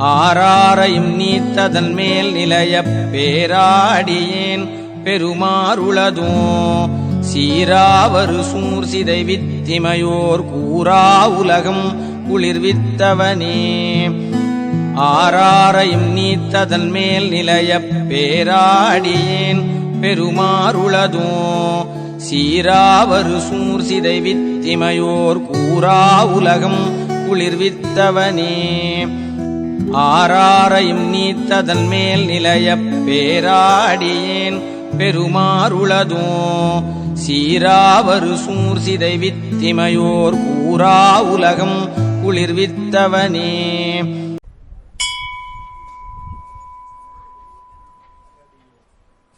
ஆராரையும் நீத்ததன் மேல் நிலைய பேராடியேன் பெருமாறுளதோ. சீராவரு சூர் சிதை வித்திமையோர் கூறா உலகம் குளிர்வித்தவனே. ஆராரையும் நீத்ததன் மேல் நிலைய பேராடியேன் பெருமாறுளதோ. சீராவரு சூர் சிதை வித்திமையோர் கூறா உலகம் குளிர்வித்தவனே. ஆறாரையும் நீத்ததன் மேல் நிலைய பேராடியேன் பெருமாறுளதோ. சீராவரு சூர் சிதை வித்திமையோர் கூறா உலகம் குளிர்வித்தவனே.